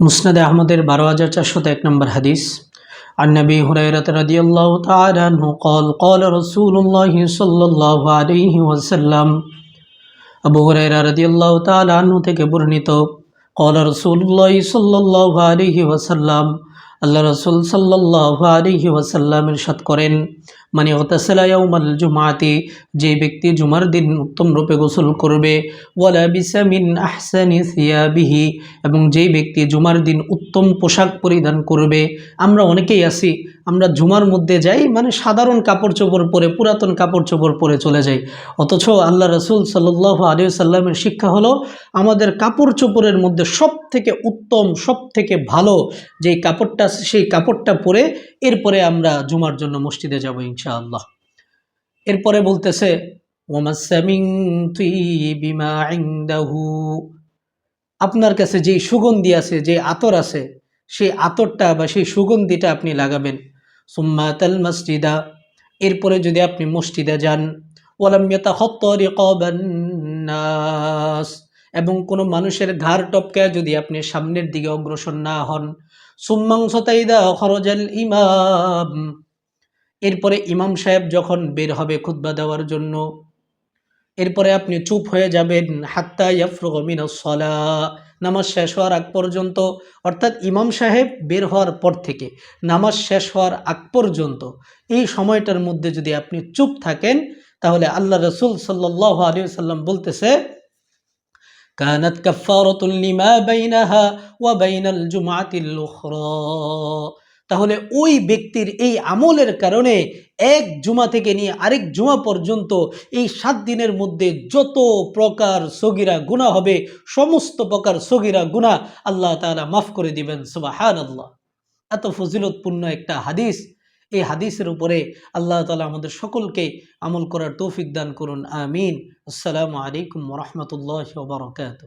মুসনাদে আহমদের বারো হাজার চারশত এক নম্বর হাদিস عن نبي هريرة رضي الله تعالى عنه قال قال رسول الله صلى الله عليه وسلم আবু হুরায়রা রাদিয়াল্লাহু তাআলা আনহু থেকে বর্ণিত قال رسول الله صلى الله عليه وسلم আল্লাহ রসুল সাল্লাহ আলাইহি ওয়াসাল্লাম ইরশাদ করেন মানে ওতাসালা জুমাতে জুমাতি যে ব্যক্তি জুমার দিন উত্তম রূপে গোসল করবে, ওয়ালা বিসামিন আহসানি সিয়াবিহি এবং যেই ব্যক্তি জুমার দিন উত্তম পোশাক পরিধান করবে, আমরা অনেকেই আছি আমরা জুমার মধ্যে যাই মানে সাধারণ কাপড় চোপড় পরে, পুরাতন কাপড় চোপড় পরে চলে যাই। অথচ আল্লাহ রসুল সাল্লাহ আলিয়া সাল্লামের শিক্ষা হলো, আমাদের কাপড় চোপড়ের মধ্যে সব থেকে উত্তম সব থেকে ভালো যেই কাপড়টা সেই কাপড়টা পরে এরপরে আমরা জুমার জন্য মসজিদে যাব ইনশাআল্লাহ। এরপরে বলতেছে আপনার কাছে যেই সুগন্ধি আছে যে আতর আছে, সেই আতরটা বা সেই সুগন্ধিটা আপনি লাগাবেন। সুম্মাতাল মসজিদা এরপরে যদি আপনি মসজিদে যান ওলাম্যতা হত্তরি কবান্নাস এবং কোনো মানুষের ধার টপকে যদি আপনি সামনের দিকে অগ্রসর না হন সুম্মাংসতাইদা খরজাল ইমাম এরপরে ইমাম সাহেব যখন বের হবে খুদ্া দেওয়ার জন্য এরপরে আপনি চুপ হয়ে যাবেন, হাত্তা ইয়াফরুমিন সলা। নামাজ শেষ হওয়ার আগ পর্যন্ত, অর্থাৎ ইমাম সাহেব বের হওয়ার পর থেকে নামাজ শেষ হওয়ার আগ পর্যন্ত, এই সময়টার মধ্যে যদি আপনি চুপ থাকেন, তাহলে আল্লাহ রসুল সাল্লাহ আলী সাল্লাম বলতেছে, কানাত কাফারতুল লিমা বাইনাহা ওয়া বাইনাল জুমাতিল উখরা। তাহলে ওই ব্যক্তির এই আমলের কারণে এক জুমা থেকে নিয়ে আরেক জুমা পর্যন্ত এই সাত দিনের মধ্যে যত প্রকার সগিরা গুণা হবে, সমস্ত প্রকার সগিরা গুণা আল্লাহ তালা মাফ করে দিবেন সুবাহান আল্লাহ এত ফজিলতপূর্ণ একটা হাদিস, এই হাদিসের উপরে আল্লাহ তালা আমাদের সকলকে আমল করার তৌফিক দান করুন, আমিন। আসসালামু আলাইকুম রহমতুল্লাহ বারকাত